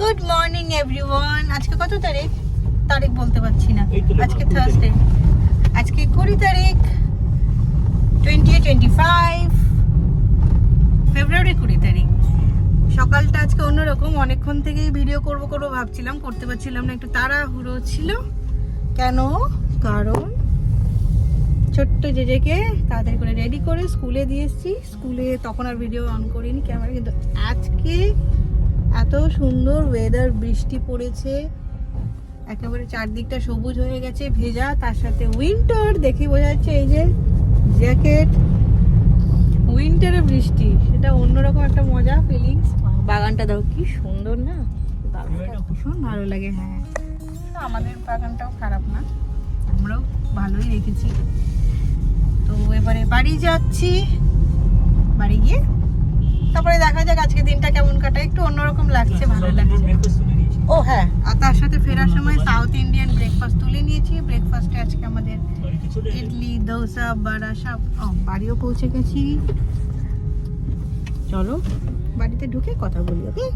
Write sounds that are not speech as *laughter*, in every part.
Good morning everyone আজকে কত তারিখ? তারিখ বলতে পারছি না। আজকে থার্সডে আজকে কুড়ি তারিখ টোয়েন্টি টোয়েন্টি ফাইভ ফেব্রুয়ারি কুড়ি তারিখ। সকালটা আজকে অন্যরকম। অনেকক্ষণ থেকেই ভিডিও করব করব ভাবছিলাম করতে পারছিলাম না। একটু তাড়াহুড়ো ছিল। কেন? কারণ ছোট্ট জেজেকে তাড়াতাড়ি করে রেডি করে স্কুলে দিয়ে এসেছি। স্কুলে তখন আর ভিডিও অন করিনি ক্যামেরা কিন্তু আজকে এত সুন্দর ওয়েদার বৃষ্টি পড়েছে একেবারে চারদিকটা সবুজ হয়ে গেছে ভেজা তার সাথে উইন্টার দেখে বোঝা যাচ্ছে এই যে জ্যাকেট উইন্টারে বৃষ্টি সেটা অন্যরকম একটা মজা ফিলিংস বাগানটা দাও কি সুন্দর না? বাগানটা ভীষণ ভালো লাগে হ্যাঁ। আমাদের বাগানটাও খারাপ না আমরাও ভালোই রেখেছি। তো এবারে বাড়ি যাচ্ছি বাড়ি গিয়ে তারপরে দেখা যাক আজকে দিনটা কেমন কাটায়। একটু অন্যরকম লাগছে ভালো লাগছে। ও হ্যাঁ। আর তার সাথে ফেরার সময় সাউথ ইন্ডিয়ান ব্রেকফাস্ট তুলে নিয়েছি। ব্রেকফাস্টে আজকে আমাদের ইডলি দোসা বড়া সব ও বাড়িও পৌঁছে গেছি। চলো বাড়িতে ঢুকে কথা বলি ওকে?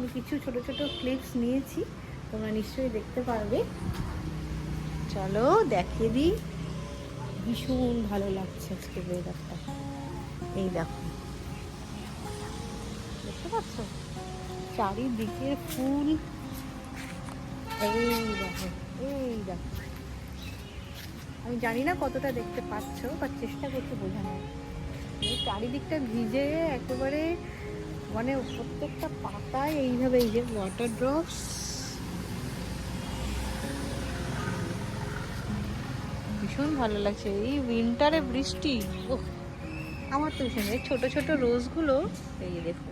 আমি কিছু ছোট ছোট ক্লিপস নিয়েছি, তোমরা নিশ্চয়ই দেখতে পারবে। চলো দেখিয়ে দিই। ভীষণ ভালো লাগছে আজকের ওয়েদারটা এই দেখো। দেখতে পাচ্ছ? চারিদিকে ফুল। এই দেখো এই দেখো। আমি জানি না কতটা দেখতে পাচ্ছ বা চেষ্টা করতে বোঝানোর। চারিদিকটা ভিজে একেবারে মানে প্রত্যেকটা পাতায় এইভাবে এই যে ওয়াটার ড্রপস ভীষণ ভালো লাগছে। এই উইন্টারে বৃষ্টি ওহ আমার তো ভীষণ এই ছোটো ছোটো রোজগুলো, এই দেখো।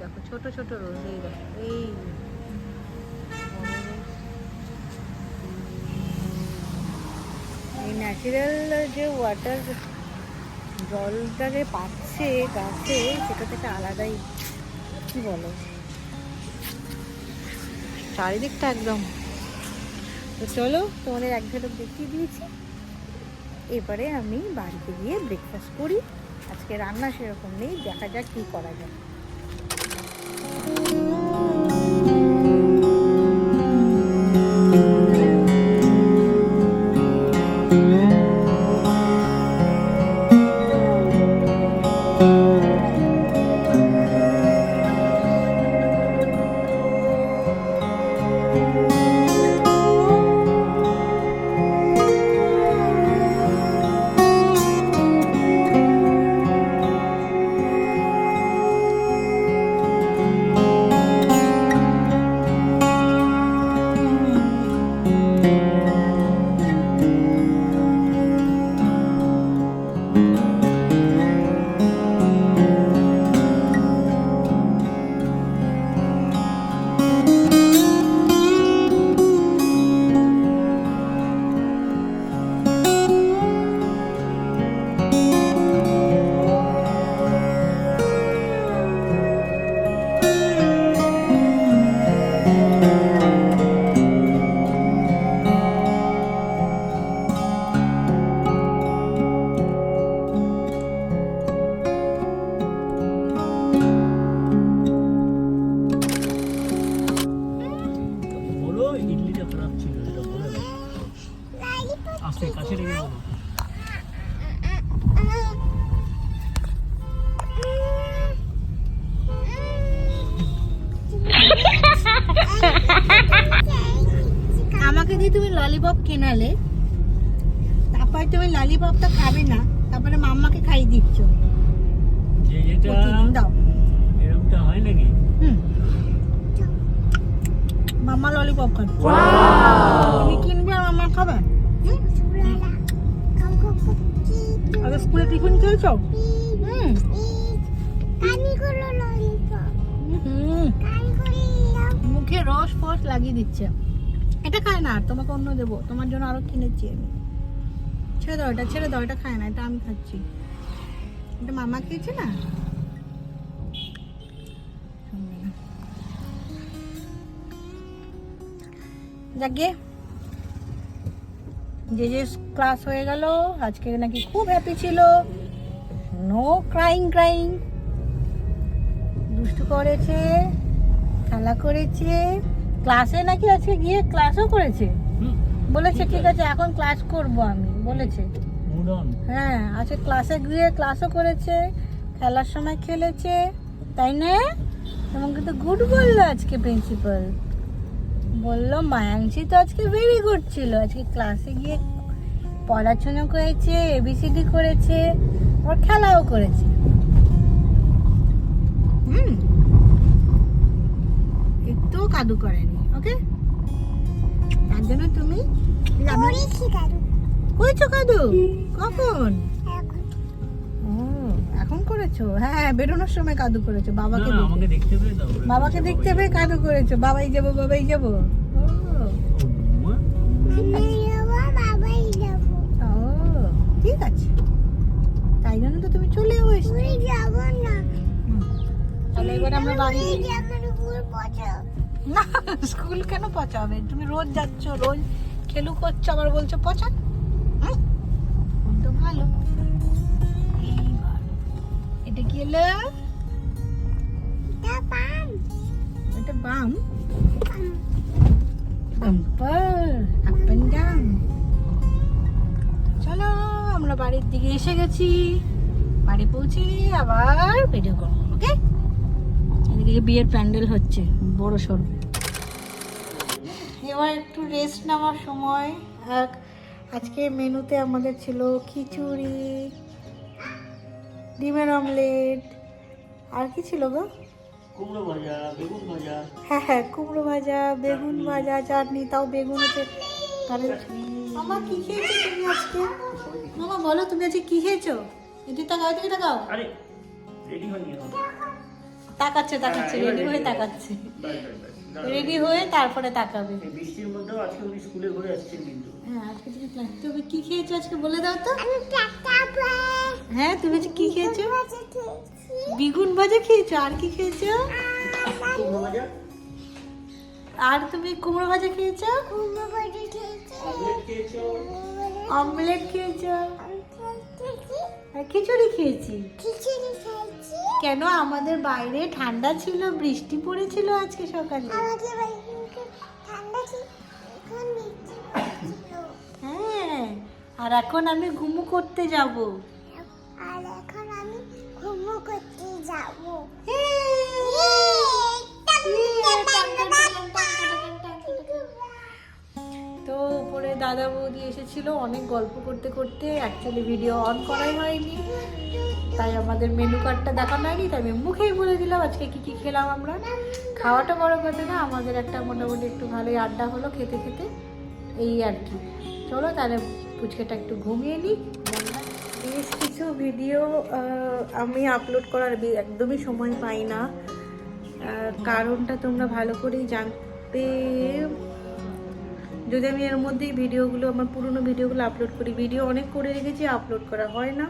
দেখো, ছোট ছোট রোজ, এই দেখো, এই। এই ন্যাচারাল যে ওয়াটার জলটা যে পাচ্ছে গাছে সেটা থেকে আলাদাই কি বলো? চারিদিকটা একদম। তো চলো তোমাদের এক ঝলক দেখিয়ে দিয়েছি। এবারে আমি বাড়িতে গিয়ে ব্রেকফাস্ট করি। আজকে রান্না সেরকম নেই দেখা যাক কী করা যায়। তুমি ললিপপটা খাবে না তারপরে মাম্মাকে খাইয়ে দিচ্ছ। যে যেটা দাও। এরকমটা হয় নাকি? হুম। মাম্মা ললিপপ খাবে। তুমি কিনবে আর মাম্মা খাবে? আগে স্কুলে টিফিন খেয়েছো? হুম। হুম। মুখে রস ফস লাগিয়ে দিচ্ছে। এটা খায় না আর তোমাকে অন্য দেবো। তোমার জন্য আরও কিনেছি আমি। ছেড়ে দাও এটা, ছেড়ে দাও, এটা খায় না, এটা আমি খাচ্ছি। এটা মামা খেয়েছে না। যাকে? যে যে ক্লাস হয়ে গেল, আজকে নাকি খুব হ্যাপি ছিল। নো ক্রাইং ক্রাইং দুষ্টু করেছে, খেলা করেছে। ক্লাসে নাকি আজকে গিয়ে ক্লাসও করেছে। বলেছে ঠিক আছে। এখন ক্লাস করব আমি। বলেছে। হ্যাঁ আজকে ক্লাসে গিয়ে ক্লাসও করেছে খেলার সময় খেলেছে তাই না? এবং কিন্তু গুড বলল আজকে প্রিন্সিপাল বলল মায়াংশী তো আজকে ভেরি গুড ছিল। আজকে ক্লাসে গিয়ে পড়াশোনা করেছে এবিসিডি করেছে আর খেলাও করেছে। হুম। একটুও কাদু করেনি ওকে তার জন্য তুমি করেছ কাদু? কখন? ও এখন করেছ? হ্যাঁ বেরোনোর সময় কাদু করেছ বাবাকে না, বাবাকে দেখতে পেয়ে কাদু করেছ বাবাই যাব বাবাই যাব। ও, ও ঠিক আছে। তাই জন্য তো তুমি চলেও এসছো। হুম। তাহলে এবার আমরা বাড়ি না স্কুল কেন পচাবে? তুমি রোজ যাচ্ছ রোজ খেলু করছ আবার বলছো পচা? তো ভালো। এটা কি এলো এটা বাম। বাম্পার আপ এন্ড ডাউন চলো আমরা বাড়ির দিকে এসে গেছি। বাড়ি পৌঁছে আবার ভিডিও করব ওকে এদিকে বিয়ের প্যান্ডেল হচ্ছে বড় সড়ো এবার একটু রেস্ট নেওয়ার সময়। আর আজকে মেনুতে আমাদের ছিল খিচুড়ি ডিমের অমলেট আর কি ছিল গো? কুমড়ো ভাজা বেগুন ভাজা। হ্যাঁ হ্যাঁ কুমড়ো ভাজা বেগুন ভাজা চাটনি তাও বেগুন হচ্ছে। তাহলে মামা কি খেয়েছো তুমি আজকে? মামা বলো তুমি আজকে কি খেয়েছো? এদিকে তাকাও এদিকে তাকাও। আরে রেডি হয়নি তাকাচ্ছে তাকাচ্ছে রেডি হয়ে তাকাচ্ছে। রেডি হয়ে তারপরে তাকাবে। বৃষ্টির মধ্যেও আজকে উনি স্কুলে ঘুরে আসছেন কিন্তু। হ্যাঁ আজকে তুমি কি খেয়েছো আজকে বলে দাও তো। হ্যাঁ তুমি কি খেয়েছো? বেগুন ভাজা খেয়েছো? আর কি খেয়েছো? ভাজা। আর তুমি কুমড়ো ভাজা খেয়েছো? অমলেট খেয়েছো। অমলেট খেয়েছো? খিচুড়ি খেয়েছি। কেন আমাদের বাইরে ঠান্ডা ছিল বৃষ্টি পড়েছিল আজকে সকালে? হ্যাঁ আর এখন আমি ঘুমু করতে যাব। তো উপরে দাদা বৌদি এসেছিল অনেক গল্প করতে করতে। অ্যাকচুয়ালি ভিডিও অন করাই হয়নি। তাই আমাদের মেনু কার্ডটা দেখানো হয়নি, তাই আমি মুখেই বলে দিলাম আজকে কী কী খেলাম আমরা। খাওয়াটা বড় কথা না, আমাদের একটা মোটামুটি একটু ভালোই আড্ডা হলো খেতে খেতে। এই আর কি। চলো তাহলে পুচকেটা একটু ঘুমিয়ে নিই বেশ কিছু ভিডিও আমি আপলোড করার একদমই সময় পাই না। কারণটা তোমরা ভালো করেই জানবে যদি আমি এর মধ্যেই ভিডিওগুলো, আমার পুরনো ভিডিওগুলো আপলোড করি ভিডিও অনেক করে রেখেছি আপলোড করা হয় না।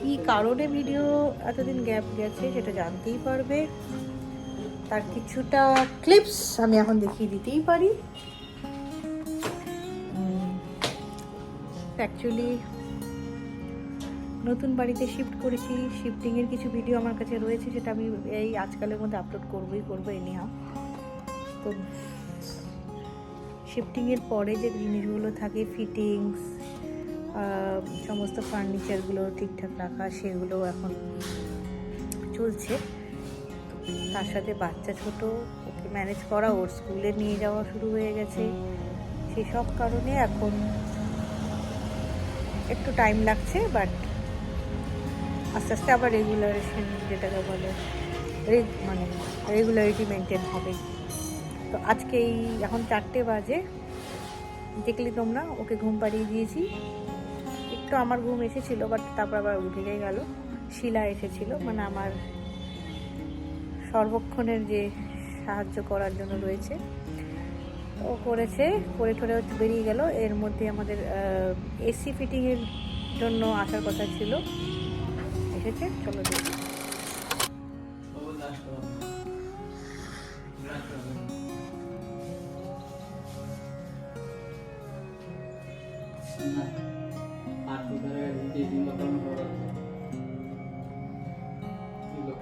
কি কারণে ভিডিও এতদিন গ্যাপ গেছে সেটা জানতেই পারবে। তার কিছুটা ক্লিপস আমি এখন দেখিয়ে দিতেই পারি। অ্যাকচুয়ালি নতুন বাড়িতে শিফট করেছি শিফটিংয়ের কিছু ভিডিও আমার কাছে রয়েছে, সেটা আমি এই আজকালের মধ্যে আপলোড করবোই, করব এনিহাও তো শিফটিংয়ের পরে যে জিনিসগুলো থাকে ফিটিংস সমস্ত ফার্নিচারগুলো ঠিকঠাক রাখা, সেগুলো এখন চলছে। তার সাথে বাচ্চা ছোট, ওকে ম্যানেজ করা, ওর স্কুলে নিয়ে যাওয়া শুরু হয়ে গেছে। সেসব কারণে এখন একটু টাইম লাগছে বাট আস্তে আস্তে আবার রেগুলারেশন যেটাকে বলে মানে রেগুলারিটি মেনটেন হবে। তো আজকে এই এখন চারটে বাজে। দেখলি তোমরা, ওকে ঘুম পাড়িয়ে দিয়েছি। একটু আমার ঘুম এসেছিল বাট তারপর আবার উঠে গেল। শিলা এসেছিল মানে আমার সর্বক্ষণের যে সাহায্য করার জন্য রয়েছে। ও করেছে, করে ঠরে বেরিয়ে গেল। এর মধ্যে আমাদের এসি ফিটিংয়ের জন্য আসার কথা ছিল। এসেছে, চলো দেখি।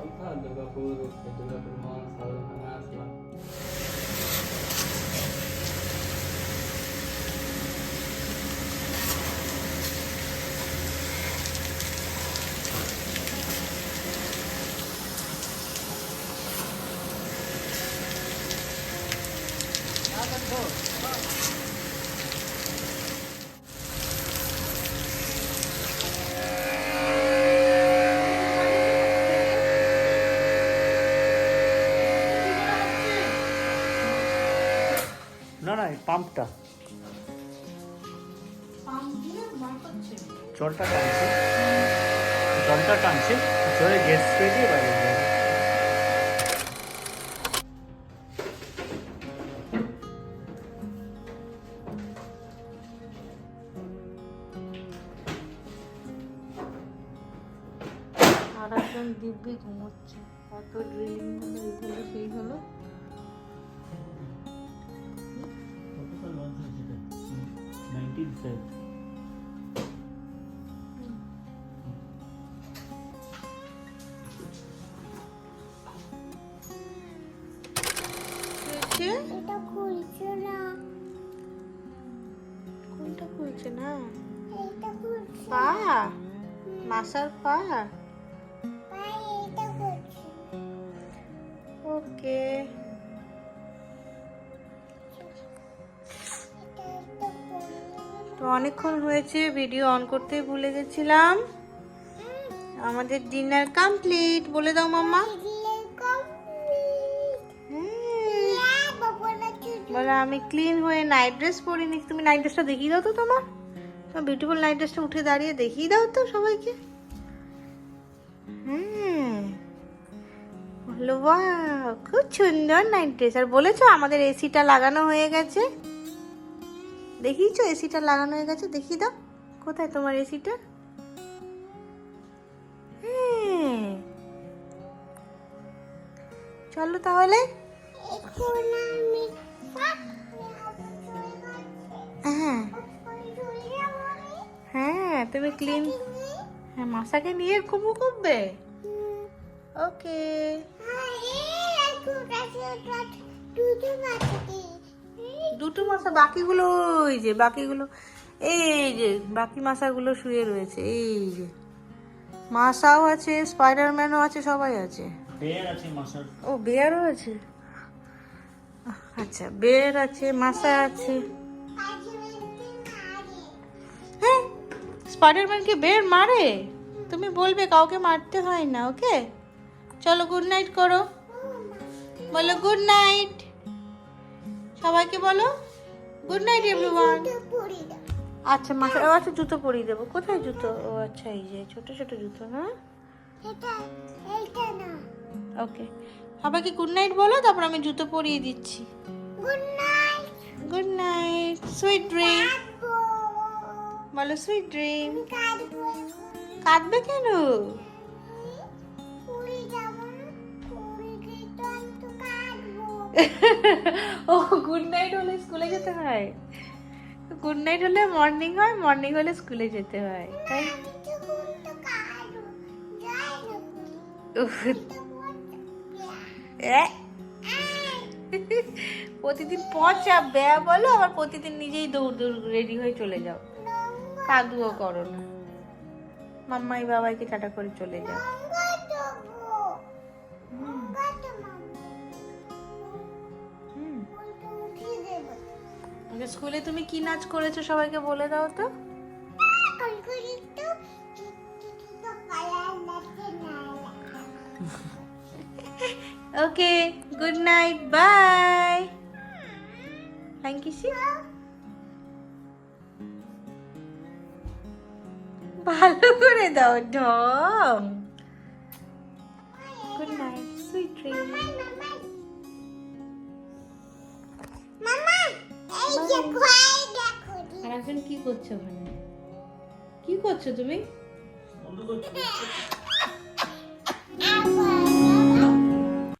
Entah, ada ke puluh, ada ke puluh, ada ke में না না পাম্পটা জলটা টানছে। জলটা টানছে জলে গ্যাস পেয়ে বাইরে দিব্যি ঘুমোচ্ছে। এত ড্রিলিং হলো এই হলো সেই হলো। হয়েছে এটা খুলছে না। কোনটা খুলছে না? পা? মাসার পা? তো অনেকক্ষণ হয়েছে ভিডিও অন করতে ভুলে গেছিলাম। আমাদের ডিনার কমপ্লিট বলে দাও মাম্মা। হ্যাঁ। বলে আমি ক্লিন হয়ে নাইট ড্রেস পরিনি তুমি নাইট ড্রেসটা দেখিয়ে দাও তো তোমার। তোমার বিউটিফুল নাইট ড্রেসটা উঠে দাঁড়িয়ে দেখিয়ে দাও তো সবাইকে। হুম। খুব সুন্দর নাইট ড্রেস আর বলেছ আমাদের এসিটা লাগানো হয়ে গেছে। দেখিয়েছো? এসিটা লাগানো হয়ে গেছে দেখি দাও। কোথায় তোমার এসিটা হ্যাঁ। চলো তাহলে। হ্যাঁ। হ্যাঁ তুমি ক্লিন হ্যাঁ মাসাকে নিয়ে খুবু করবে। ওকে দুটো মাসা বাকিগুলো ওই যে বাকিগুলো এই যে বাকি মাসাগুলো শুয়ে রয়েছে এই যে। মাসাও আছে স্পাইডারম্যানও আছে সবাই আছে। বেয়ার আছে মাসার। ও বেয়ারও আছে? আচ্ছা বেয়ার আছে মাসা আছে। হ্যাঁ স্পাইডারম্যানকে বের মারে? তুমি বলবে কাউকে মারতে হয় না ওকে? চলো গুড নাইট করো। বলো গুড নাইট সবাইকে বলো। গুড নাইট এভরিওয়ান আচ্ছা মাসা ও আচ্ছা জুতো পরিয়ে দেবো। কোথায় জুতো? ও আচ্ছা এই যে ছোট ছোট জুতো না এটা এইটা না। ওকে সবাইকে গুড নাইট বলো তারপর আমি জুতো পরিয়ে দিচ্ছি। Good night good night sweet dream বলো সুইট ড্রিম কাঁদবে কেন? *laughs* ও গুড নাইট হলে স্কুলে যেতে হয়? গুড নাইট হলে মর্নিং হয় মর্নিং হলে স্কুলে যেতে হয়, তাই। *laughs* প্রতিদিন পচা ব্যা বলো, আবার প্রতিদিন নিজেই দৌড় দৌড় রেডি হয়ে চলে যাও। কাদুও করো না। মাম্মাই বাবাইকে টাটা করে চলে যাও। স্কুলে তুমি কি নাচ করেছ সবাইকে বলে দাও তো। Okay good night bye thank you ভালো করে দাও ঢং গুড নাইট সুইট আর এখন কি করছ ওখানে? কি করছ তুমি?